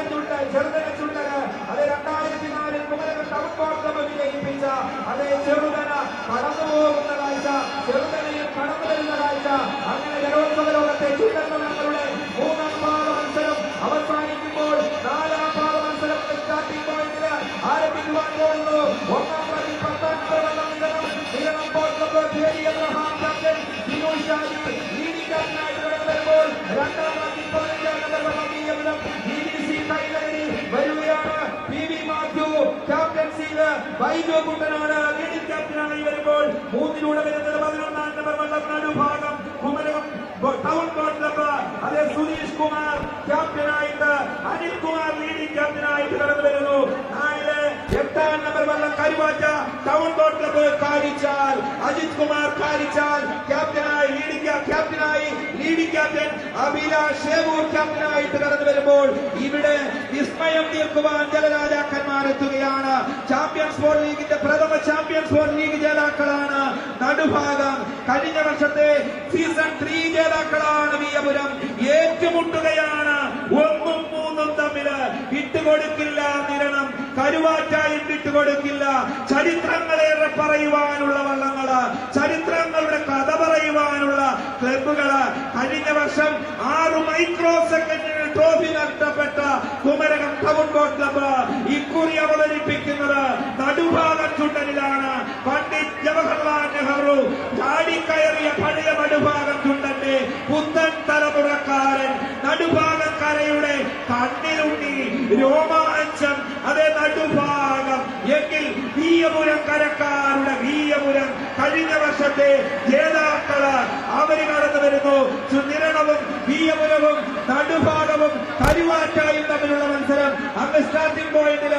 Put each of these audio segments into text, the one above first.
ചെറുതന പുന്തൻ ചുണ്ടൻ ചെറുതന ചുണ്ടന് അത് രണ്ടായിരത്തി നാലിൽ കുമരകം ടൗൺ കോർട്ട് വിജയിപ്പിച്ച അതേ ചെറുതന കടന്നു പോകുന്ന കാഴ്ച ചെറുതനയും കടന്നു വരുന്ന കാഴ്ച. അങ്ങനെ ജലോത്സവ ലോകത്തെ ചുണ്ടങ്ങളുടെ മൂന്നാം പാദ മത്സരം അവസാനിക്കുമ്പോൾ നാലാം പാദ മത്സരം സ്റ്റാർട്ടിംഗ് പോയിന്റിൽ ആരംഭിക്കുവാൻ പോകുന്നു. ഒന്നാം പ്രതി പത്താം നിരണം നിരണം തിയറി എബ്രഹാം ക്യാപ്റ്റൻസിയിൽ കുട്ടനാട് ലേഡീസ് ക്യാപ്റ്റനായി വരുമ്പോൾ മൂന്നിലൂടെ വരുന്നത് പതിനൊന്നാം നമ്പർ വള്ളക്കാട് ഭാഗം കുമരകം ടൗൺ ക്ലബ്ബ് അതെ സുനീഷ് കുമാർ ക്യാപ്റ്റനായിട്ട് അനിൽ കുമാർ ലീഡിംഗ് ക്യാപ്റ്റനായിട്ട് കടന്നു വരുന്നു നാലിൽ എട്ടാം നമ്പർ വള്ളം Karuvatta town boat club Kalichal Ajith Kumar Kalichal ക്യാപ്റ്റനായി ലീഡിംഗ് ക്യാപ്റ്റനായി ലീഡിംഗ് ക്യാപ്റ്റൻ അഭിലാഷ് ഷേവൂർ ക്യാപ്റ്റനായിട്ട് കടന്നു വരുമ്പോൾ ഇവിടെ വിസ്മയം തീർക്കുവാൻ ജലരാജാക്കന്മാരെത്തുകയാണ് ചാമ്പ്യൻസ് ബോൾ ലീഗിന്റെ പ്രഥമ ചാമ്പ്യൻസ് ബോൾ ലീഗ് ജേതാക്കളാണ് നടുഭാഗം. കഴിഞ്ഞ വർഷത്തെ സീസൺ ത്രീ ജേതാക്കളാണ് വിയപുരം ഏറ്റുമുട്ടുകയാണ് ഒന്നും മൂന്നും തമ്മിൽ വിട്ടുകൊടുക്കില്ല നിരണം കരുവാറ്റായും വിട്ടുകൊടുക്കില്ല. ചരിത്രങ്ങളേറെ പറയുവാനുള്ള വള്ളങ്ങൾ ചരിത്രങ്ങളുടെ കഥ പറയുവാനുള്ള ക്ലബുകൾ കഴിഞ്ഞ വർഷം ആറ് മൈക്രോ സെക്കൻഡിന് ട്രോഫി നഷ്ടപ്പെട്ട കുമരകം ബോട്ട് ക്ലബ്ബ് ഇക്കുറി അവതരിപ്പിക്കുന്നത് നടുഭാഗ ചുണ്ടനിലാണ്. പണ്ഡിറ്റ് ജവഹർലാൽ നെഹ്റു ചാടിക്കയറിയ പഴയ നടുഭാഗം ചുണ്ടന്റെ പുത്തൻ തലമുറക്കാരൻ നടുഭാഗം കരയുടെ കണ്ണിലുണ്ടി രോമാഞ്ചം അതേ നടുഭാഗം. എങ്കിൽ വീയപുരം കരക്കാരുടെ വീയപുരം കഴിഞ്ഞ വർഷത്തെ ജേതാക്കൾ അവർ കടന്നു വരുന്നു. സുനിരണവും വീയപുരവും നടുഭാഗവും കരുവാറ്റായും തമ്മിലുള്ള മത്സരം അങ്ങ് സ്റ്റാർട്ടിംഗ് പോയിന്റിൽ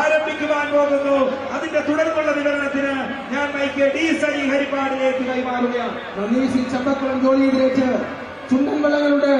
ആരംഭിക്കുവാൻ പോകുന്നു. അതിന്റെ തുടർന്നുള്ള വിവരണത്തിന് ഞാൻ മൈക്ക് ഡി സജി ഹരിപ്പാടിലേക്ക് കൈമാറുകയാണ്. സി ചമ്പക്കുളം ജോലിയിലേക്ക് ചുണ്ടൻ വള്ളങ്ങളുടെ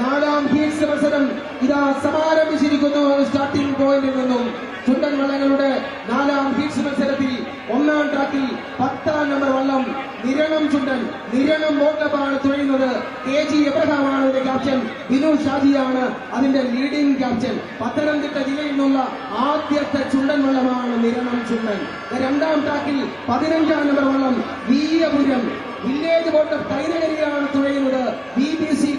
നാലാം ഹീറ്റ്സ് മത്സരം ഇതാ സമാരംഭിച്ചിരിക്കുന്നു സ്റ്റാർട്ടിംഗ് പോയിന്റിൽ നിന്നും. ചുണ്ടൻ വള്ളങ്ങളുടെ നാലാം ഹീറ്റ്സ് മത്സരത്തിൽ ഒന്നാം ട്രാക്കിൽ പത്താം നമ്പർ വള്ളം നിരണം ചുണ്ടൻ നിരണം ബോട്ടപ്പാണ് തുഴയുന്നത്. കെ ജി എബ്രഹാമാണ് അതിന്റെ ക്യാപ്റ്റൻ. ബിനു ഷാജിയാണ് അതിന്റെ ലീഡിംഗ് ക്യാപ്റ്റൻ. പത്തനംതിട്ട ജില്ലയിൽ നിന്നുള്ള ആദ്യത്തെ ചുണ്ടൻ വള്ളമാണ് നിരണം ചുണ്ടൻ. രണ്ടാം ട്രാക്കിൽ പതിനഞ്ചാം നമ്പർ വള്ളം വീരപുരം. വില്ലേജ് ബോട്ട് കൈനകരിയാണ് തുഴയുന്നത്. ബി ബി സി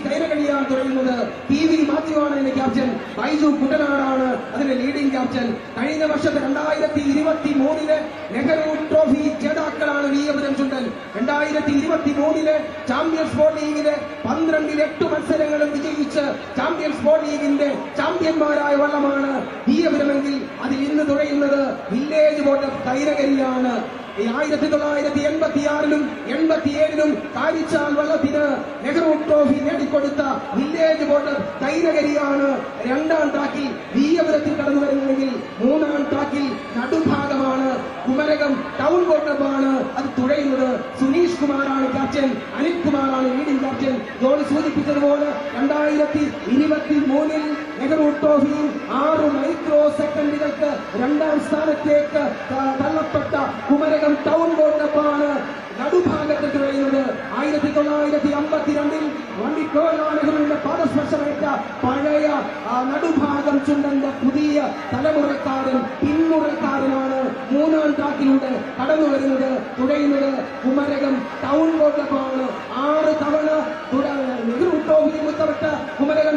കൈനകരിയാണ് തുടങ്ങുന്നത് പി വി മാത്യു ആണ് അതിന്റെ ക്യാപ്റ്റൻ ബൈജു കുട്ടനാടാണ് അതിന്റെ ലീഡിംഗ് ക്യാപ്റ്റൻ കഴിഞ്ഞ വർഷത്തെ രണ്ടായിരത്തി ഇരുപത്തി മൂന്നിലെ നെഹ്റു ട്രോഫി ജേതാക്കളാണ് വി എം ചുണ്ടൻ രണ്ടായിരത്തി ഇരുപത്തി മൂന്നിലെ ചാമ്പ്യൻസ് ബോൾ ലീഗിലെ പന്ത്രണ്ടിൽ എട്ട് മത്സരങ്ങളും വിജയിച്ച് ചാമ്പ്യൻസ് ബോൾ ലീഗിന്റെ ചാമ്പ്യന്മാരായ വള്ളമാണ് വി എം അതിൽ ഇന്ന് തുഴയുന്നത് വില്ലേജ് ബോട്ട് കൈനകരിയാണ് ഈ ആയിരത്തി തൊള്ളായിരത്തി എൺപത്തി ആറിലും എൺപത്തിയേഴിലും കാരിച്ചാൽ വള്ളത്തിന് നെഹ്റു ട്രോഫി നേടിക്കൊടുത്ത വില്ലേജ് ബോർഡ് കൈനകരിയാണ് രണ്ടാം ട്രാക്കിൽ വീയപുരത്തിൽ കടന്നു വരുന്നതെങ്കിൽ മൂന്നാം ട്രാക്കിൽ നടുഭാഗമാണ് കുമരകം ടൗൺ ബോട്ടപ്പാണ് അത് തുഴയുന്നത് സുനീഷ് കുമാറാണ് ക്യാപ്റ്റൻ. അനിൽ കുമാറാണ് ലീഡിംഗ് ക്യാപ്റ്റൻ. ഗോൾ സൂചിപ്പിച്ചതുപോലെ രണ്ടായിരത്തി ഇരുപത്തി മൂന്നിൽ നെഹ്റു ആറ് മൈക്രോ സെക്കൻഡുകൾക്ക് രണ്ടാം സ്ഥാനത്തേക്ക് തള്ളപ്പെട്ട കുമരകം ടൗൺ ബോർഡിനൊപ്പമാണ് നടുഭാഗത്ത് കഴിയുന്നത് ആയിരത്തി തൊള്ളായിരത്തി അമ്പത്തിരണ്ടിൽ നെഹ്റുവിന്റെ പാദസ്പർശമേറ്റ പഴയ നടുഭാഗം ചുണ്ടന്റെ പുതിയ തലമുറക്കാരൻ പിന്മുറക്കാരനാണ് മൂന്നാം ട്രാക്കിലൂടെ കടന്നു വരുന്നത് തുഴയുന്നത് കുമരകം ടൗൺ ബോർഡിനൊപ്പമാണ് ആറ് തവണ നെഹ്റു ട്രോഫി മുത്തമിട്ട കുമരകം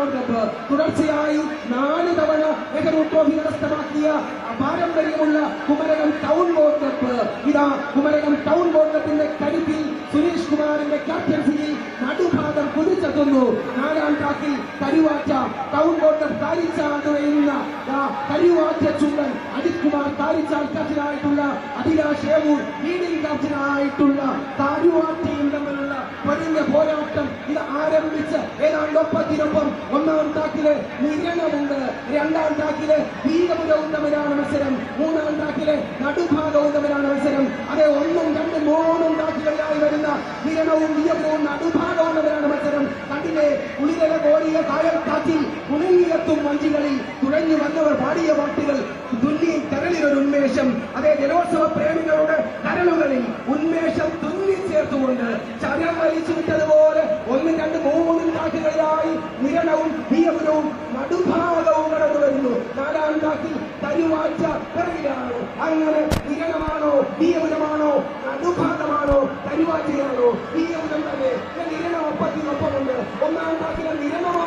ബോട്ടപ്പ് തുടർച്ചയായി നാല് തവണ നെഹ്റു ട്രോഫി കരസ്ഥമാക്കിയ പാരമ്പര്യമുള്ള കുമരകം ടൗൺ ബോട്ട് കപ്പ് ഇതാ കുമരകം ടൗൺ ബോട്ട് കപ്പിന്റെ കരുത്തിൽ സുരേഷ് കുമാറിന്റെ ക്യാപ്റ്റൻസിയിൽ നടുഭാഗം കുതിച്ചെത്തുന്നു. നാലാം ട്രാക്കിൽ കരുവാറ്റ ടൗൺ ബോട്ട് കപ്പ് താരിച്ചാണ് തുഴയുന്ന ആ കരുവാറ്റ ചുണ്ടൻ അജിത് കുമാർ താരിച്ചാൽ ക്യാപ്റ്റനായിട്ടുള്ള അഭിലാഷ് ഷേവൂർ ലീഡിംഗ് ക്യാപ്റ്റനായിട്ടുള്ള കരുവാറ്റയും തമ്മിലുള്ള പൊരിഞ്ഞ പോരാട്ടം ഇത് ആരംഭിച്ച് ഏതാണ്ട് ഒപ്പത്തിനൊപ്പം ഒന്നാം ടാക്കിൽ നിരണമുണ്ട്. രണ്ടാം ടാക്കിൽ വീരപുരവും തമ്മിലാണ് മത്സരം. മൂന്നാം ടാക്കിൽ നടുഭാഗവും തമ്മിലാണ് മത്സരം. അതെ ഒന്നും രണ്ടും മൂന്നും ടാക്കുകളിലായി വരുന്ന നിരണവും വീരവും നടുഭാഗവും തമ്മിലാണ് മത്സരം. കണ്ടിലെ കുളിരല കോരിയ കായൽ കാറ്റിൽ കുണുങ്ങിയെത്തും വഞ്ചികളിൽ. തുഴഞ്ഞു വന്നവർ പാടിയ പാട്ടുകൾ തുന്നി കരളിലൊരു ഉന്മേഷം. അതേ ജലോത്സവ പ്രേമികളുടെ കരളുകളിൽ ഉന്മേഷം തുന്നി ചേർത്തുകൊണ്ട് ചരം വലിച്ചു വിട്ടതുപോലെ ഒന്നും രണ്ട് മൂന്നും കാക്കുകളിലായി നിരണവും നിയമനവും നടുഭാഗവും കടന്നു വരുന്നു. നാലാം കാക്കിൽ തരുവാഴ്ച പിറകിലാണ്? അങ്ങനെ നിരണമാണോ? നിയമനമാണോ? നടുഭാഗമാണോ? തരുവാഴ്ചയാണോ? നിയമനം തന്നെ. നിരണം ഒപ്പത്തിനൊപ്പമുണ്ട് ഒന്നാം കാക്കിലെ നിരണമാണ്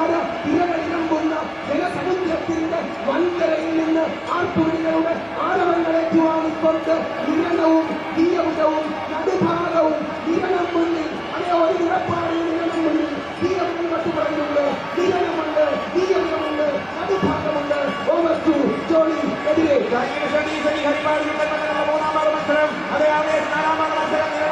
അനഘവികാര കൊണ്ട ജലസമുദ്രത്തിന്റെ വൻകരയിൽ നിന്ന് ആർപ്പുവിളികളുടെ ആരവങ്ങളെ ഏറ്റുവാങ്ങിക്കൊണ്ട് നിരണവും തീയവുടവും നടുഭാഗവും നിരണം മുന്നിൽ അതേ ഒരു നിറപ്പാടിൽ നിരണം മുന്നിൽ തീയവുകൾ മറ്റുപറയുന്നുണ്ട് നിരണമുണ്ട് തീയവുകളുണ്ട് നടുഭാഗമുണ്ട്. ഓവർ ജോളി എതിരെ. മൂന്നാം മത്സരം. അതേ അതേ നാലാം മത്സരം.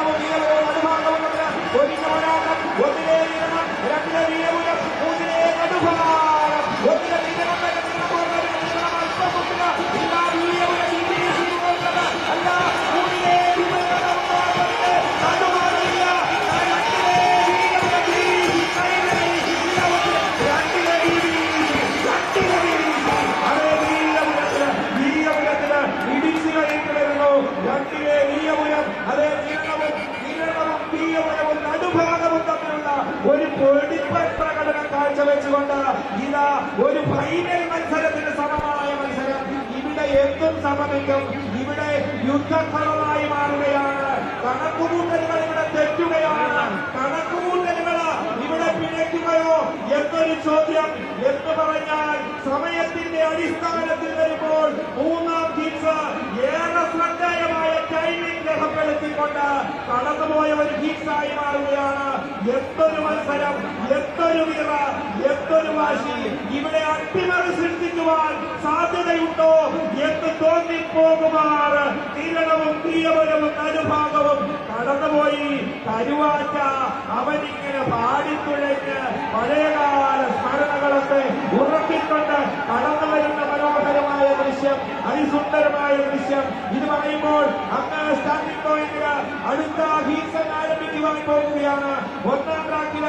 അടിസ്ഥാനത്തിൽ വരുമ്പോൾ മൂന്നാം ടീംസ് ഏറെ ശ്രദ്ധേയമായ ടൈമിംഗ് രേഖപ്പെടുത്തിക്കൊണ്ട് കടന്നുപോയ ഒരു ടീംസായി മാറുകയാണ്. എത്തൊരു മത്സരം എത്തൊരു വിറ എത്തൊരു വാശി. ഇവിടെ അട്ടിമറി സൃഷ്ടിക്കുവാൻ സാധ്യതയുണ്ടോ എന്ന് തോന്നിപ്പോകുമാർ കിരണവും തീയവരവും നടുഭാഗവും കടന്നുപോയി കരുവാറ്റ അവനിങ്ങനെ പാടിത്തുഴഞ്ഞ് പഴയകാല സ്മരണകളൊക്കെ ഉറക്കിക്കൊണ്ട് കടന്നു വരുന്ന മനോഹരമായ ദൃശ്യം അതിസുന്ദരമായ ദൃശ്യം. ഇത് പറയുമ്പോൾ അങ്ങ് സ്റ്റാർട്ടിംഗ് പോയിന്റിൽ അടുത്ത ഹീസൺ ആരംഭിക്കുവാൻ പോകുകയാണ്. ഒന്നാം ട്രാക്കിൽ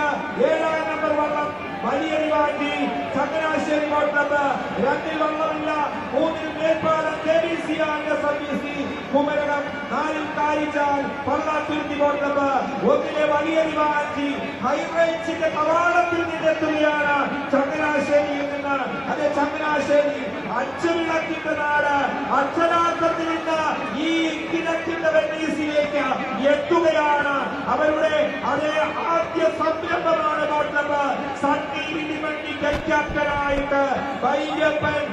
ഏഴാം നമ്പർ വള്ളം. വലിയ വാറ്റി ചങ്ങനാശ്ശേരി കോട്ടത്ത് രണ്ടിൽ വള്ളമില്ല മൂന്നിൽ Melpalam K B C service Kumarakom നാലിൽ കാരിച്ചാൽ പള്ളാത്തുരുത്തി കോട്ടത്ത് ഒന്നിലെ വലിയരി വാറ്റി ഹൈറേഞ്ചിന്റെ കവാടത്തിൽ നിന്നെത്തുകയാണ് ചങ്ങനാശ്ശേരിയിൽ നിന്ന്. അതെ ചങ്ങനാശ്ശേരി അച്ചു വിളക്കിന്റെ നാട്. അക്ഷരാർത്ഥത്തിൽ നിന്ന് ഈ കിണറ്റിന്റെ വെന്നീസിലേക്ക് എത്തുകയാണ്. അവരുടെ അതേ ആദ്യ സംരംഭമാണ് കോട്ടപ്പ് സണ്ണി ഇടിമണ്ണി ക്യാപ്റ്റനായിട്ട് വൈദ്യപ്പൻ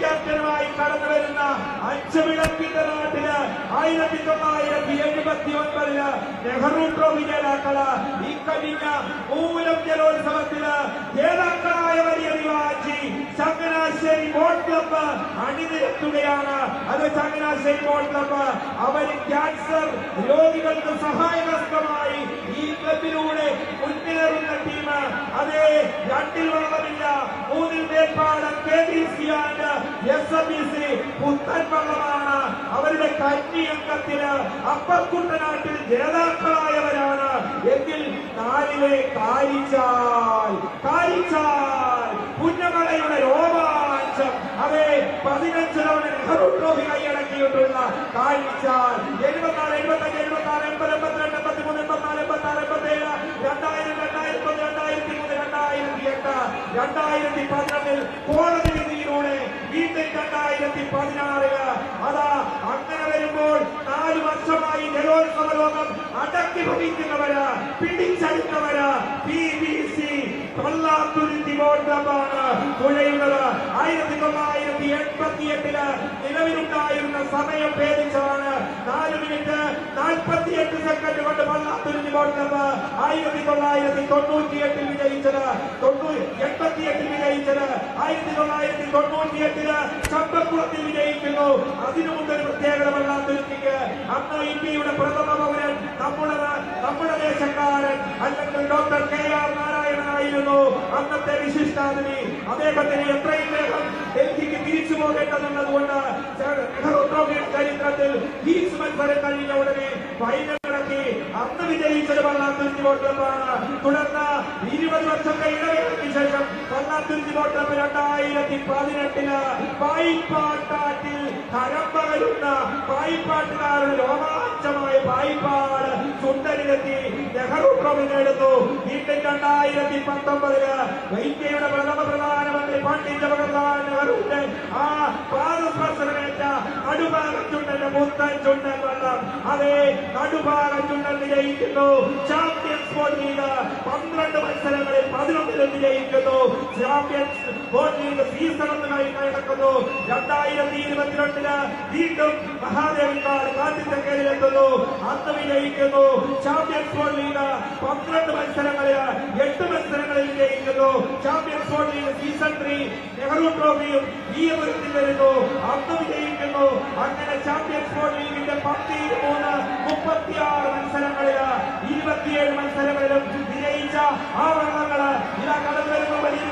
ലീഡിംഗ് കടന്നു വരുന്ന അഞ്ചു വിളക്കിന്റെ നാട്ടിൽ ആയിരത്തി തൊള്ളായിരത്തി എഴുപത്തി ഒൻപതിൽ നെഹ്റു ട്രോഫി ജേതാക്കൾ ഈ കഴിഞ്ഞ മൂലം ജലോത്സവത്തിൽ ജേതാക്കളായ ബോട്ട് ക്ലബ്ബ് അണിനിരത്തുകയാണ്. അത് ചങ്ങനാശ്ശേരി ബോട്ട് ക്ലബ്ബ് അവർ ക്യാൻസർ രോഗികൾക്ക് സഹായഹസ്തമായി ഈ ക്ലബിലൂടെ മുന്നേറുന്ന ടീം അതെ രണ്ടിൽ വെള്ളമില്ല. മൂന്നിൽ Melpad K D C and S M B C പുത്തൻ വെള്ളമാണ്. അവരുടെ കന്നി അംഗത്തിന് അപ്പക്കുട്ടനാട്ടിൽ ജേതാക്കളായവരാണ്. എങ്കിൽ നാലിലെ കാരിച്ചാൽ കാരിച്ചാൽ പുന്നമലയുടെ രോമാഞ്ചം അതെ പതിനഞ്ച് തവണ നെഹ്റു ട്രോഫി കൈയടക്കിയിട്ടുള്ള കാഴ്ച. എഴുപത്തിനാല് എഴുപത്തഞ്ച് എഴുപത്തിനാല് എൺപത് എൺപത്തിരണ്ട് എൺപത്തിമൂന്ന് എൺപത്തിനാല് എൺപത്തി ഏഴ് രണ്ടായിരം രണ്ടായിരത്തി ഒന്ന് രണ്ടായിരത്തി മൂന്ന് രണ്ടായിരത്തി എട്ട് രണ്ടായിരത്തി പന്ത്രണ്ടിൽ കോടതി വിധിയിലൂടെ വീണ്ടും രണ്ടായിരത്തി പതിനാറിൽ. അതാ അങ്ങനെ വരുമ്പോൾ നാല് വർഷമായി ജലോത്സവ ലോകം അടക്കി ഭവിക്കുന്നവര് പിടിച്ചെടുത്തവര് പി ബി സി കൊല്ലാത്തുരുത്തി ബോർഡമാണ് തുഴയുന്നത് ആയിരത്തി തൊള്ളായിരത്തി എൺപത്തി എട്ടിൽ നിലവിലുണ്ടായിരുന്ന സമയം ഭേദിച്ചാണ് നാല് മിനിറ്റ് നാൽപ്പത്തി എട്ട് സെക്കൻഡ് കൊണ്ട് കൊല്ലാത്തുരുത്തി ബോർഡ് ആയിരത്തി തൊള്ളായിരത്തി തൊണ്ണൂറ്റി എട്ടിൽ വിജയിച്ചത് തൊണ്ണൂറ്റി എൺപത്തി എട്ടിൽ വിജയിച്ചത് ആയിരത്തി തൊള്ളായിരത്തി തൊണ്ണൂറ്റി എട്ടിൽ ചമ്പക്കുളത്തിൽ വിജയിക്കുന്നു. അതിനു മുമ്പൊരു പ്രത്യേകത വെള്ളാത്തുരുത്തിക്ക് അന്ന് ഇന്ത്യയുടെ പ്രഥമ പൗരൻ നമ്മുടെ നമ്മുടെ ദേശക്കാരൻ അല്ലെങ്കിൽ ഡോക്ടർ കെ ആർ നാരായണനായിരുന്നു. അന്നത്തെ വിശിഷ്ടാതിഥി അദ്ദേഹത്തിന് എത്രയും വേഗം ഡൽഹിക്ക് തിരിച്ചു പോകേണ്ടതുള്ളതുകൊണ്ട് നെഹ്റു ചരിത്രത്തിൽ കഴിഞ്ഞ ഉടനെ ഫൈനൽ നടത്തി അന്ന് വിജയിച്ചത് പള്ളാത്തുരുത്തി വോട്ടപ്പാണ് തുടർന്ന് ഇരുപത് വർഷത്തെ ഇടവേളയ്ക്ക് ശേഷം പള്ളാത്തുരുത്തി വോട്ടപ്പ് രണ്ടായിരത്തി പതിനെട്ടിൽ പായിപ്പാട്ടാറ്റിൽ ഹരം പകരുന്ന പായിപ്പാട്ടുകാരൻ രോമാഞ്ചമായ പായിപ്പാട് സുന്ദരിലെത്തി നെഹ്റു ട്രോഫി നേടുന്നു വീണ്ടും രണ്ടായിരത്തി പത്തൊമ്പതിൽ ഇന്ത്യയുടെ പ്രഥമ പ്രധാനമന്ത്രി പണ്ഡിറ്റ് ജവഹർലാൽ നെഹ്റുവിന്റെ ആ പാദസ്പർശനമേറ്റ നടുഭാഗം ചുണ്ടന്റെ മുത്തൻ ചുണ്ടൻ വെള്ളം. അതേ നടുഭാഗം ചുണ്ടൻ വിജയിക്കുന്നു ചാമ്പ്യൻസ് സ്പോർട്സ് ലീഗ് പന്ത്രണ്ട് മത്സരങ്ങളിൽ പതിനൊന്നിലും വിജയിക്കുന്നു ചാമ്പ്യൻസ് സ്പോർട്സ് ലീഗ് നടക്കുന്നു. രണ്ടായിരത്തി ഇരുപത്തിരണ്ടിൽ വീണ്ടും മഹാദേവിക്കാട് കാട്ടിത്തെക്കയിലെത്തുന്നു അന്ന് വിജയിക്കുന്നു. ചാമ്പ്യൻസ് സ്പോർട്സ് ലീഗ് പന്ത്രണ്ട് മത്സരങ്ങളിൽ എട്ട് മത്സരങ്ങളിൽ വിജയിക്കുന്നു champions sports league season three Nehru ട്രോഫിയും വീയപുരത്തിൽ വരുന്നു. അന്ന് വിജയിക്കുന്നു. അങ്ങനെ ചാമ്പ്യൻസ് സ്പോർട്സ് ലീഗിന്റെ പത്തി മൂന്ന് മുപ്പത്തിയാറ് മത്സരങ്ങളിൽ ഇരുപത്തിയേഴ് മത്സരങ്ങളിലും വിജയിച്ച ആ വർണങ്ങൾ ഇതാ കടന്നു വരുന്ന. വലിയ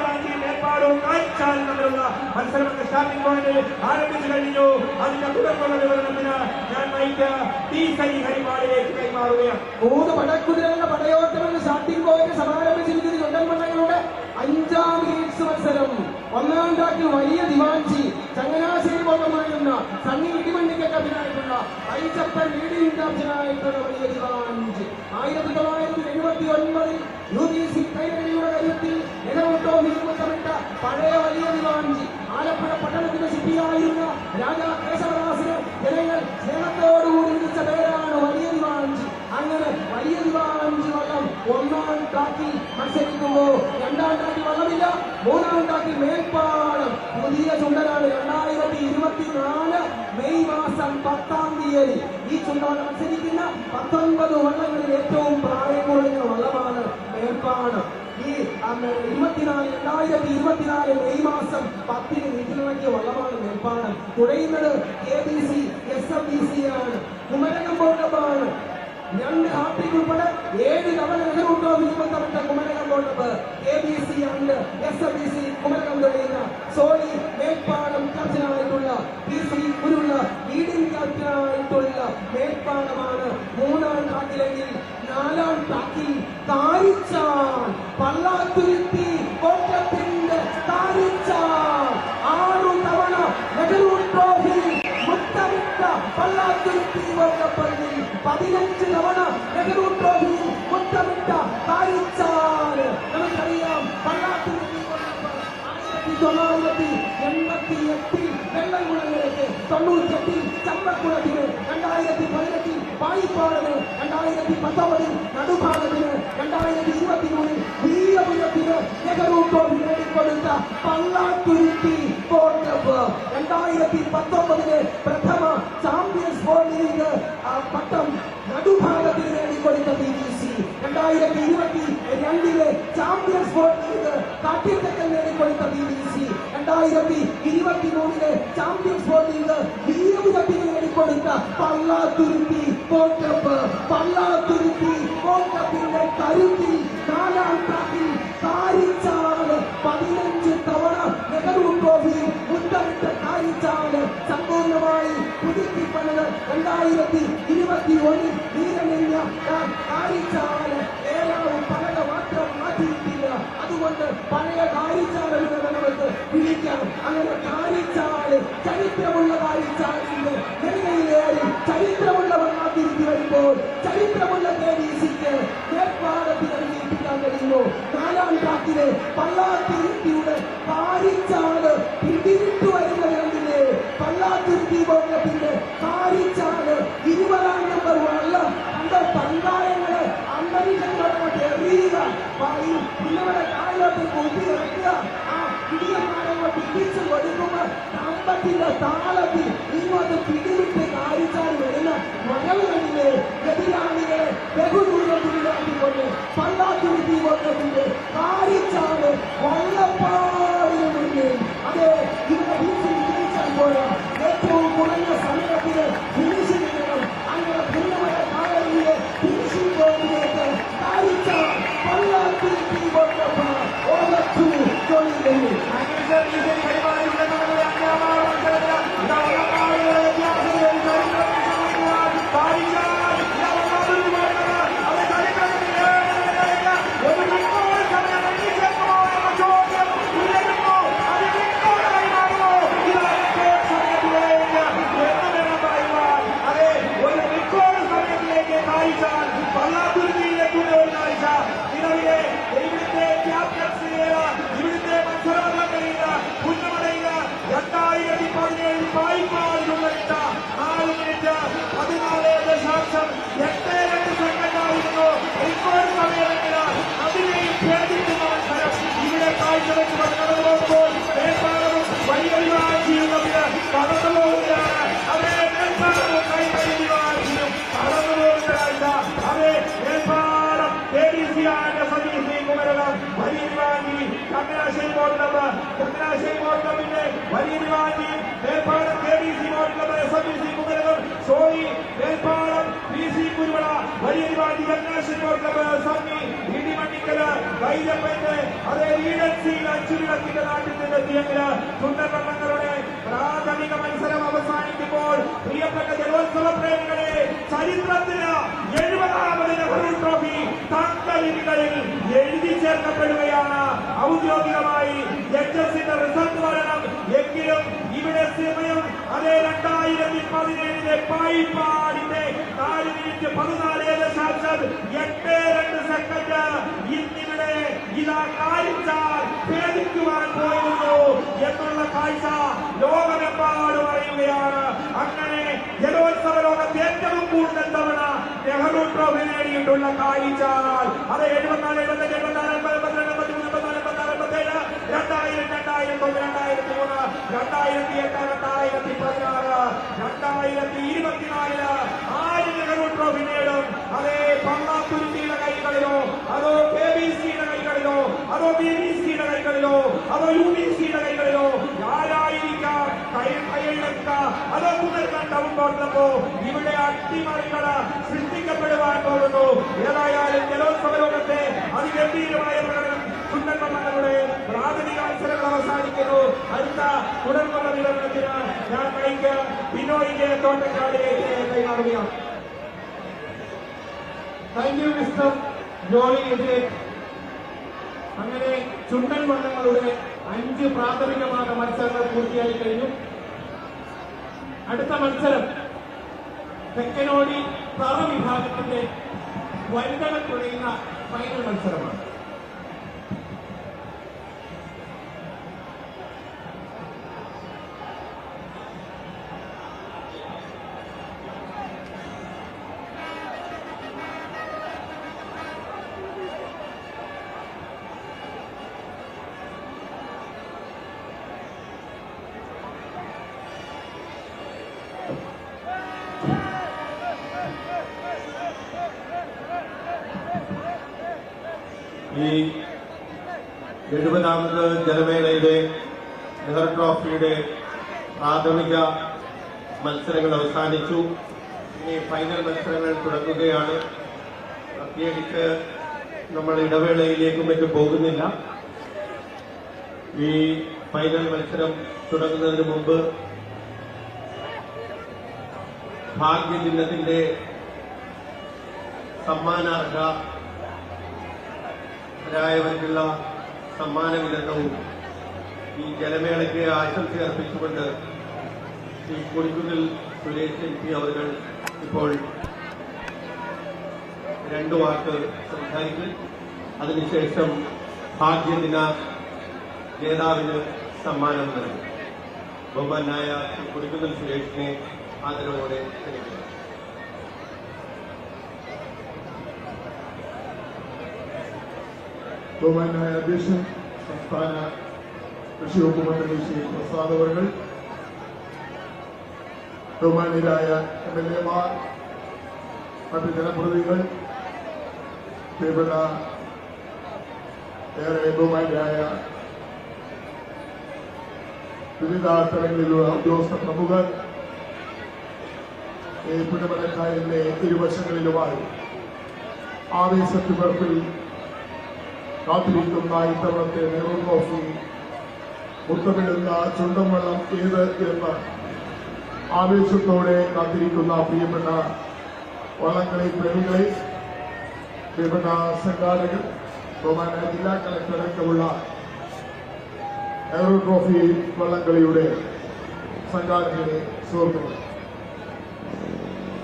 റാങ്കി മേൽപ്പാടും കാഴ്ചാലും തമ്മിലുള്ള മത്സരമൊക്കെ സ്റ്റാർട്ടിംഗ് പോയിന്റ് ആരംഭിച്ചു കഴിഞ്ഞു. അതിന്റെ തുടർന്നുള്ള വിവരണത്തിന് ഞാൻ മൈക്ക് ടി സൈ ഹരിമാടിലേക്ക് കൈമാറുകയാണ്. മൂന്ന് പടക്കുതിരകളുടെ പടയോട്ടമെന്ന് സ്റ്റാർട്ടിംഗ് പോയിന്റ് സമാരംഭിച്ചിരിക്കുന്ന ചുണ്ടൻമണ്ണകളുടെ അഞ്ചാം ലീഗ്സ് മത്സരം. ഒന്നാം ട്രാക്കിൽ വലിയ ദിവാൻജി ചങ്ങനാശ്ശേരി ബോധമായിരുന്ന സണ്ണി ഇടിമണ്ണിക്കൊക്കെ പിന്നായിട്ടുള്ള ഐച്ചപ്പൻ ലീഡിംഗ് ക്യാപ്റ്റനായിട്ടുള്ള വലിയ ദിവാൻജി. ആയിരത്തി പഴയ വലിയ നിലവാഞ്ചി ആലപ്പുഴ പട്ടണത്തിന്റെ സിറ്റിയായിരുന്ന രാജാ കേശവദാസിന് ജനങ്ങൾ സ്നേഹത്തോടുകൂടി വിളിച്ച പേരാണ് വലിയ ദിവാഞ്ചി അങ്ങനെ വലിയ ദിവാഞ്ചി വള്ളം ഒന്നാം ട്രാക്കിൽ മത്സരിക്കുമ്പോൾ രണ്ടാം ട്രാക്കിൽ വള്ളമില്ല മൂന്നാം ട്രാക്കിൽ മേൽപ്പാടം പുതിയ ചുണ്ടനാണ് രണ്ടായിരത്തി ഇരുപത്തിനാല് മെയ് മാസം പത്താം തീയതി. ഈ ചുണ്ടാട് മത്സരിക്കുന്ന പത്തൊൻപത് വള്ളങ്ങളിൽ ഏറ്റവും പ്രായം കുറഞ്ഞ വള്ളമാണ് മേൽപ്പാടം ഈ ഇരുപത്തിനാല് രണ്ടായിരത്തി ഇരുപത്തിനാല് മെയ് മാസം പത്തിന് വീട്ടിലിറക്കിയ വള്ളമാണ് Melpadam തുഴയുന്നത് K B C S M B C ആണ്. കുമരകം ബോട്ടപ്പാണ് രണ്ട് ഹാർട്ടിക് ഉൾപ്പെടെ ഏഴ് തവണ നെഹ്റു ട്രോഫി ബന്ധപ്പെട്ട Kumarakom brought up K B C and S M B C Kumarakom തുഴയുന്ന Sony Melpadam ക്യാപ്റ്റനായിട്ടുള്ള പി സി ഗുരുള്ള ക്യാപ്റ്റനായിട്ടുള്ള മേൽപ്പാടമാണ് മൂന്നാം ട്രാക്കിലെങ്കിൽ നാലാം ട്രാക്കിൽ താരിച്ചാൻ. പള്ളാത്തുരുത്തി കോട്ടത്തിന്റെ താരിച്ചാൻ ആറു തവണ നെഹ്റു ട്രോഫി മുത്തമിട്ട പള്ളാത്തുരുത്തി കോട്ടപ്പള്ളി പതിനഞ്ച് തവണ നെഹ്റു ട്രോഫി മുത്തമിട്ട താരിച്ചാൻ നമുക്കറിയാം പള്ളാത്തുരുത്തി ആയിരത്തി തൊള്ളായിരത്തി എൺപത്തി എട്ടിൽ വെള്ളംകുളങ്ങളിലേക്ക് തൊണ്ണൂറ്റെട്ടിൽ ചമ്പക്കുളത്തിന് രണ്ടായിരത്തി പതിനെട്ടിൽ പായിപ്പാടിന് രണ്ടായിരത്തി പത്തൊമ്പതിൽ നടുഭാഗത്തിന് രണ്ടായിരത്തി ഇരുപത്തി മൂന്നിൽ ട്രോഫി നേടിക്കൊടുത്ത പള്ളാത്തുരുത്തി സ്പോർട്സ് ക്ലബ്ബ് രണ്ടായിരത്തി പത്തൊമ്പതിലെ പ്രഥമ ചാമ്പ്യൻസ് ബോൾ ലീഗ് പട്ടം നടുഭാഗത്തിൽ നേടിക്കൊടുത്ത പി ബി സി രണ്ടായിരത്തി ഇരുപത്തി രണ്ടിലെ ചാമ്പ്യൻസ് ബോൾ ലീഗ് കാട്ടിത്തക്കൽ നേടിക്കൊടുത്ത പി ബി സി രണ്ടായിരത്തി ഇരുപത്തി മൂന്നിലെ ചാമ്പ്യൻസ് ബോൾ ലീഗ് വീരപുരത്തിന് നേടിക്കൊടുത്ത Pallathuruthy sports club Pallathuruthy sports ക്ലബിന്റെ കരുത്തിൽ നാലാം ട്രാക്കിൽ കാരിച്ചാണ് പതിനഞ്ച് തവണ നെഹ്റു ട്രോഫിയിൽ മുത്തമിട്ട കാരിച്ചാണ് സമ്പൂർണമായി പുതുക്കിപ്പണത് രണ്ടായിരത്തി ഇരുപത്തി ഒന്നിൽ വീരനെഞ്ഞ കാരിച്ചാണ് ഏതാവും പലക മാത്രം മാറ്റിയിട്ടില്ല. അതുകൊണ്ട് പഴയ കാരിച്ചാലുകൾ നമുക്ക് വിളിക്കാം. അങ്ങനെ കാരിച്ചാൽ ചരിത്രമുള്ള കാരിച്ചാലിന്റെ നെല്ലയിലേറി ചരിത്രമുള്ള വണ്ണാതിരിഞ്ഞു വരുമ്പോൾ ചരിത്രമുള്ള കെ ഡി സിക്ക് കഴിയുന്നു നാലാം ട്രാക്കിലെ പള്ളാത്തിരുത്തിയുടെ കാരിച്ചാണ് പിടിയിട്ടു വരുന്ന രണ്ടിലെ പള്ളാത്തിരുത്തി ബോധത്തിന്റെ കാരിച്ചാണ് ഇരുപതാം നമ്പർ വള്ളം. കണ്ട പങ്കായങ്ങൾ അമ്പരിക്കങ്ങളോട്ട് എറിയുക പറയും പിന്നവരെ കാലിലോട്ട് കൂട്ടി ഇറക്കുക. ആ പിടിയന്മാരങ്ങോട്ട് ഇടിച്ചു കൊടുക്കുമ്പോ കമ്പത്തിന്റെ താളത്തിൽ ഇങ്ങോട്ട് പിടിവിട്ട് കാരിച്ചാൽ വരുന്ന മഴകളിലെ നിവാസിയും Melpadam K D C club S M B C Kumarakom സോയി മേൽപ്പാടം പി സി കുരുമള ചങ്ങനാശ്ശേരി ബോട്ട് ക്ലബ് സമ്മി ഇടിമണ്ണിക്കൽ കൈലപ്പന്റെ അതേ ഈഡൻസിയിൽ അച്ചുവിളക്കിന്റെ നാട്ടിൽ നിന്നെത്തിയെങ്കിൽ ചുണ്ടക്കണ്ണങ്ങളുടെ പ്രാഥമിക മത്സരം അവസാനിക്കുമ്പോൾ പ്രിയപ്പെട്ട ജലോത്സവ പ്രേമികളെ ചരിത്രത്തിന് എഴുപതാമത് നെഹ്റു ട്രോഫി തങ്കലികളിൽ എഴുതി ചേർക്കപ്പെടുകയാണ്. ഔദ്യോഗികമായി എച്ച് എസിന്റെ റിസൾട്ട് വരണം. എങ്കിലും ഇവിടെ സമയം അതേ രണ്ടായിരത്തി പതിനേഴിലെ പായിപ്പാടിന്റെ നാല് മിനിറ്റ് പതിനാല് ദശാംശം എട്ട് രണ്ട് സെക്കൻഡ് ഇന്നിവിടെ ഇതാ കാഴ്ച ഭേദിക്കുവാൻ പോയിരുന്നു എന്നുള്ള കാഴ്ച ലോകമെമ്പാടും അങ്ങനെ ജലോത്സവ ലോകത്ത് ഏറ്റവും കൂടുതൽ തവണ നെഹ്റു ട്രോഫി നേടിയിട്ടുള്ള കാഴ്ച. അത് രണ്ടായിരത്തി മൂന്ന് രണ്ടായിരത്തി പതിനാറ് രണ്ടായിരത്തി ഇരുപത്തിനാലിൽ ആര് നെഹ്റു ട്രോഫി നേടും അതേ പള്ളാത്തുരുത്തിയുടെ കൈകളിലോ അതോ കെ ബി സിയുടെ കൈകളിലോ അതോ ബി ബി സിയുടെ കൈകളിലോ അതോ യു ബി സിയുടെ കൈകളിലോ ആരായിരിക്കാം ഇവിടെ അട്ടിമറികൾ സൃഷ്ടിക്കപ്പെടുവാൻ പോകുന്നു. ഏതായാലും ജലോത്സവലോകത്തെ അതിഗംഭീരമായ പ്രകടനം ചുണ്ടൻമണ്ണങ്ങളുടെ പ്രാഥമിക മത്സരങ്ങൾ അവസാനിക്കുന്നു. അടുത്ത തുടർന്നുള്ള വിതരണത്തിന് ഞാൻ മൈക്ക് ബിനോയിന്റെ തോട്ടക്കാടിലേക്ക് കൈമാറുകയാണ്. താങ്ക് യു മിസ്റ്റർ ജോളി അങ്ങനെ ചുണ്ടൻ വള്ളങ്ങളുടെ അഞ്ച് പ്രാഥമികമായ മത്സരങ്ങൾ പൂർത്തിയായി കഴിഞ്ഞു. അടുത്ത മത്സരം തെക്കനോടി തറ വിഭാഗത്തിന്റെ വനിതകൾ തുഴയുന്ന ഫൈനൽ മത്സരമാണ്. ജലമേളയുടെ നെഹ്റു ട്രോഫിയുടെ പ്രാഥമിക മത്സരങ്ങൾ അവസാനിച്ചു. ഇനി ഫൈനൽ മത്സരങ്ങൾ തുടങ്ങുകയാണ്. പ്രത്യേകിച്ച് നമ്മൾ ഇടവേളയിലേക്കും മറ്റും പോകുന്നില്ല. ഈ ഫൈനൽ മത്സരം തുടങ്ങുന്നതിന് മുമ്പ് ഭാഗ്യചിഹ്നത്തിന്റെ ചിഹ്നത്തിന്റെ സമ്മാനാർഹരായവർക്കുള്ള സമ്മാന വിതരണവും ഈ ജലമേളയ്ക്ക് ആശംസ അർപ്പിച്ചുകൊണ്ട് ഈ കൊടിക്കുന്നിൽ സുരേഷ് എം പി അവർ ഇപ്പോൾ രണ്ട് വാക്ക് സംസാരിക്കും. അതിനുശേഷം ഭാഗ്യദിന ജേതാവിന് സമ്മാനം നൽകും. ബഹുമാനായ ശ്രീ കൊടിക്കുന്നിൽ സുരേഷിനെ ആദരവോടെ ബഹുമാനായ അധ്യക്ഷൻ സംസ്ഥാന കൃഷി വകുപ്പ് മന്ത്രി ശ്രീ പ്രസാദ് അവർ ബഹുമാനീയരായ എം എൽ എമാർ മറ്റ് ജനപ്രതിനിധികൾ പ്രിയപ്പെട്ട ഏറെ ബഹുമാന്യരായ വിവിധ തലങ്ങളിലുള്ള ഉദ്യോഗസ്ഥ പ്രമുഖർ ഈ പുന്നമലക്കായലിന്റെ ഇരുവശങ്ങളിലുമായി ആവേശത്തിമർപ്പിൽ കാത്തിരിക്കുന്ന ഇത്തവണത്തെ നെഹ്റു ട്രോഫി മുത്തമിടുന്ന ചുണ്ടൻ വെള്ളം ഏത് എന്ന് ആവേശത്തോടെ കാത്തിരിക്കുന്ന പ്രിയപ്പെട്ട വള്ളംകളി പ്രേമികളെ പ്രിയപ്പെട്ട സംഘാടകർ ബഹുമാന ജില്ലാ കളക്ടർ അടക്കമുള്ള നെഹ്റു ട്രോഫി വള്ളംകളിയുടെ സംഘാടകരെ സുഹൃത്തുക്കൾ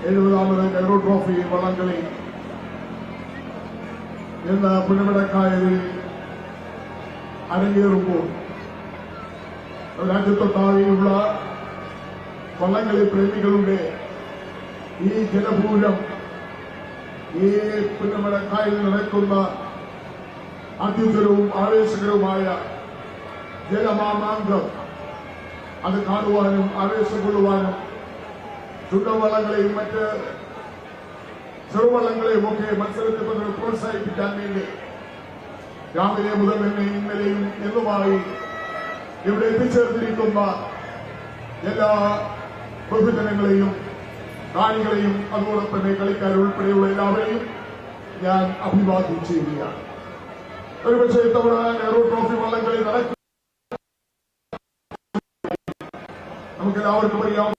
എഴുപതാമത് നെഹ്റു ട്രോഫി വള്ളംകളി ഇന്ന് പുന്നമടക്കായലിൽ അരങ്ങേറുമ്പോൾ രാജ്യത്തൊട്ടാകെയുള്ള വള്ളംകളി പ്രേമികളുടെ ഈ ജനപൂരം ഈ പുന്നമടക്കായിൽ നടക്കുന്ന അത്യുഗ്രവും ആവേശകരവുമായ ജലമാമാന്തം അത് കാണുവാനും ആവേശം കൊള്ളുവാനും ചുണ്ടവള്ളങ്ങളെയും മറ്റ് ചെറുവള്ളങ്ങളെയും ഒക്കെ മത്സരത്തിൽ പ്രോത്സാഹിപ്പിക്കാൻ വേണ്ടി രാവിലെ മുതൽ തന്നെ ഇന്നലെയും എന്നുമായി ഇവിടെ എത്തിച്ചേർന്നിരിക്കുന്ന എല്ലാ ബഹുജനങ്ങളെയും കാണികളെയും അതുപോലെ തന്നെ കളിക്കാർ ഉൾപ്പെടെയുള്ള എല്ലാവരെയും ഞാൻ അഭിവാദ്യം ചെയ്യുകയാണ്. ഒരുപക്ഷെ ഇത്തവണ നെഹ്റു ട്രോഫി വള്ളംകളി നടക്കും. നമുക്ക് എല്ലാവർക്കും അറിയാം.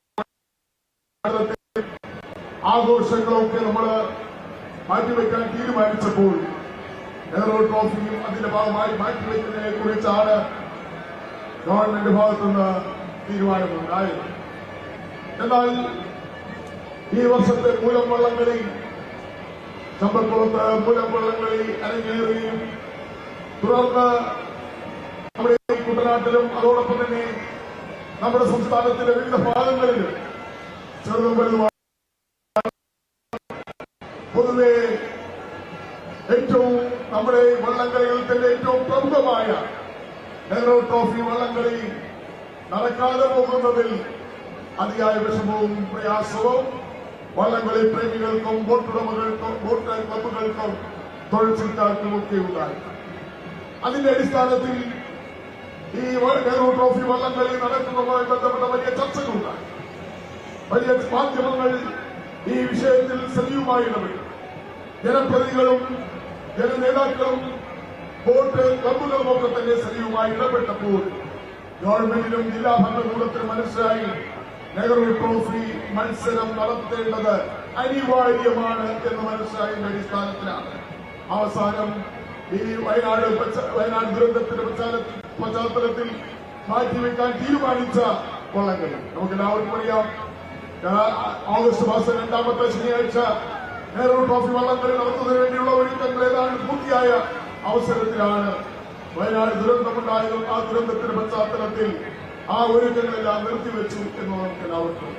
ആഘോഷങ്ങളൊക്കെ നമ്മൾ മാറ്റിവെക്കാൻ തീരുമാനിച്ചപ്പോൾ നെഹ്റു ട്രോഫിയും അതിന്റെ ഭാഗമായി മാറ്റിവെക്കുന്നതിനെ കുറിച്ചാണ് ഗവൺമെന്റ് ഭാഗത്തുനിന്ന് തീരുമാനമുണ്ടായത് എന്നാൽ ഈ വർഷത്തെ മൂലം വള്ളംകളി ചമ്പക്കുളത്ത് മൂലം വള്ളംകളി അരങ്ങേറുകയും തുടർന്ന് നമ്മുടെ കുട്ടനാട്ടിലും അതോടൊപ്പം തന്നെ നമ്മുടെ സംസ്ഥാനത്തിന്റെ വിവിധ ഭാഗങ്ങളിലും ചെറുതും വലുതുമായ പൊതുവെ ഏറ്റവും നമ്മുടെ വള്ളംകളികളിൽ തന്നെ ഏറ്റവും പ്രമുഖമായ നെഹ്റു ട്രോഫി വള്ളംകളി നടക്കാതെ പോകുന്നതിൽ അതിയായ വിഷമവും പ്രയാസവും വള്ളംകളി പ്രേമികൾക്കും ബോട്ടുടമകൾക്കും ബോട്ട് ക്ലബുകൾക്കും തൊഴിൽ ചിന്താർക്കും ഒക്കെ ഉണ്ടായി. അതിന്റെ അടിസ്ഥാനത്തിൽ ഈ നെഹ്റു ട്രോഫി വള്ളംകളി നടക്കുന്നതുമായി ബന്ധപ്പെട്ട വലിയ ചർച്ചകളുണ്ടായി. വലിയ മാധ്യമങ്ങൾ ഈ വിഷയത്തിൽ സജീവമായി ഇടപെട്ടു. ജനപ്രതികളും ജനനേതാക്കളും ബോട്ട് ക്ലബുകളും ഒക്കെ തന്നെ സജീവമായി ഇടപെട്ടപ്പോൾ ഗവൺമെന്റിനും ജില്ലാ ഭരണകൂടത്തിനും മനസ്സിലായി നെഹ്റു ട്രോഫി മത്സരം നടത്തേണ്ടത് അനിവാര്യമാണ് എന്ന് മനസ്സിലായതിന്റെ അടിസ്ഥാനത്തിലാണ്. അവസാനം ഈ വയനാട് വയനാട് ദുരന്തത്തിന്റെ പശ്ചാത്തല- പശ്ചാത്തലത്തിൽ മാറ്റിവെക്കാൻ തീരുമാനിച്ച വള്ളംകളി നമുക്ക് എല്ലാവർക്കും അറിയാം ഓഗസ്റ്റ് മാസം രണ്ടാമത്തെ ശനിയാഴ്ച നെഹ്റു ട്രോഫി വള്ളംകളി നടത്തുന്നതിന് വേണ്ടിയുള്ള ഒരുക്കങ്ങൾ ഏതാണ്ട് പൂർത്തിയായ അവസരത്തിലാണ് വയനാട് ദുരന്തമുണ്ടായതും ആ ദുരന്തത്തിന്റെ പശ്ചാത്തലത്തിൽ ആ ഒരുക്കങ്ങളെല്ലാം നിർത്തിവെച്ചു എന്ന് നമുക്ക് എല്ലാവർക്കും.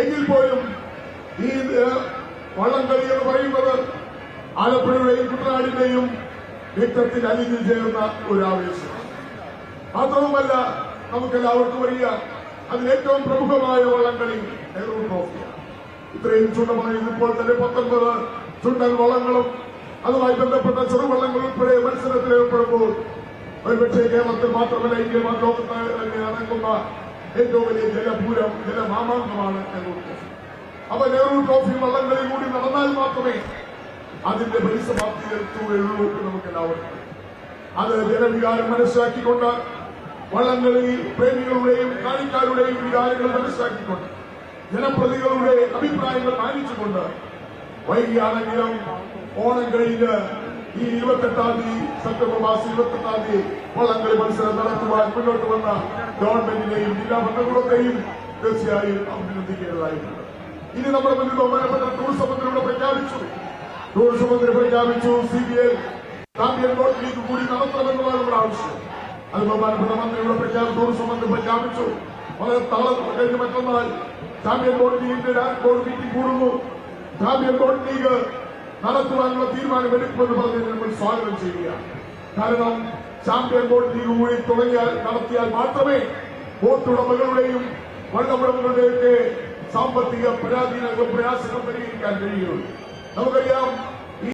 എങ്കിൽ പോലും ഈ വള്ളം വള്ളംകളി എന്ന് പറയുന്നത് ആലപ്പുഴയുടെയും കുട്ടനാടിന്റെയും രക്തത്തിൽ അലിഞ്ഞു ചേർന്ന ഒരു ആവേശമാണ് മാത്രവുമല്ല നമുക്ക് എല്ലാവർക്കും അറിയാം അതിലേറ്റവും പ്രമുഖമായ വള്ളംകളി നെഹ്റു ട്രോഫിയാണ് ഇത്രയും ചുണ്ടമായി ഇപ്പോൾ തന്നെ പത്തൊൻപത് ചുണ്ടൻ വള്ളങ്ങളും അതുമായി ബന്ധപ്പെട്ട ചെറുവള്ളങ്ങൾ ഉൾപ്പെടെ മത്സരത്തിൽ ഏർപ്പെടുമ്പോൾ ഒരുപക്ഷെ കേരളത്തിൽ മാത്രമല്ല ഇന്ത്യ ലോകത്ത് തന്നെ ഏറ്റവും വലിയ ജലപൂരം ജലമാമാങ്കമാണ് നെഹ്റു ട്രോഫി അപ്പൊ നെഹ്റു ട്രോഫി വള്ളങ്ങളിൽ കൂടി നടന്നാൽ മാത്രമേ അതിന്റെ പരിസമാപ്തി എത്തുകയുള്ളൂ എന്ന് നമുക്ക് എല്ലാവർക്കും. അത് ജനവികാരം മനസ്സിലാക്കിക്കൊണ്ട് വള്ളംകളി പ്രേമികളുടെയും കാണിക്കാരുടെയും വികാരങ്ങൾ മനസ്സിലാക്കിക്കൊണ്ട് ജനപ്രതികളുടെ അഭിപ്രായങ്ങൾ മാനിച്ചുകൊണ്ട് വൈകിയാണെങ്കിലും ഓണം കഴിഞ്ഞ് ഈ ഇരുപത്തെട്ടാം തീയതി സെപ്റ്റംബർ മാസം ഇരുപത്തെട്ടാം തീയതി വള്ളംകളി മത്സരം നടത്തുവാൻ മുന്നോട്ട് വന്ന ഗവൺമെന്റിനെയും ജില്ലാ ഭരണകൂടത്തെയും തീർച്ചയായും അഭിനന്ദിക്കേണ്ടതായിട്ടുണ്ട്. ഇനി നമ്മുടെ മുന്നിൽ ബഹുമാനപ്പെട്ട ടൂറിസം മന്ത്രിയുടെ പ്രഖ്യാപിച്ചു. ടൂറിസം മന്ത്രി പ്രഖ്യാപിച്ചു C B I champion boat league കൂടി നടത്തണമെന്നതാണ് നമ്മുടെ ആവശ്യം. അത് ബഹുമാനപ്പെട്ട മന്ത്രിയുടെ പ്രഖ്യാപനം ടൂറിസം മന്ത്രി പ്രഖ്യാപിച്ചു. വളരെ താളം കഴിഞ്ഞ് മറ്റൊന്നാൽ ചാമ്പ്യൻ ബോട്ട് ലീഗിന്റെ ബോർഡ് മീറ്റിംഗ് കൂടുന്നു. ചാമ്പ്യൻ ബോട്ട് ലീഗ് നടത്തുവാനുള്ള തീരുമാനമെടുക്കുമെന്ന് പറഞ്ഞ് നമ്മൾ സ്വാഗതം ചെയ്യുകയാണ്. കാരണം ചാമ്പ്യൻ ബോർഡ് ലീഗ് കൂടി തുടങ്ങിയാൽ നടത്തിയാൽ മാത്രമേ ബോട്ട് ഉടമകളുടെയും വള്ളമുടമകളുടെയൊക്കെ സാമ്പത്തിക പരാധീനങ്ങളും പ്രയാസങ്ങളും പരിഹരിക്കാൻ കഴിയുള്ളൂ നമുക്കറിയാം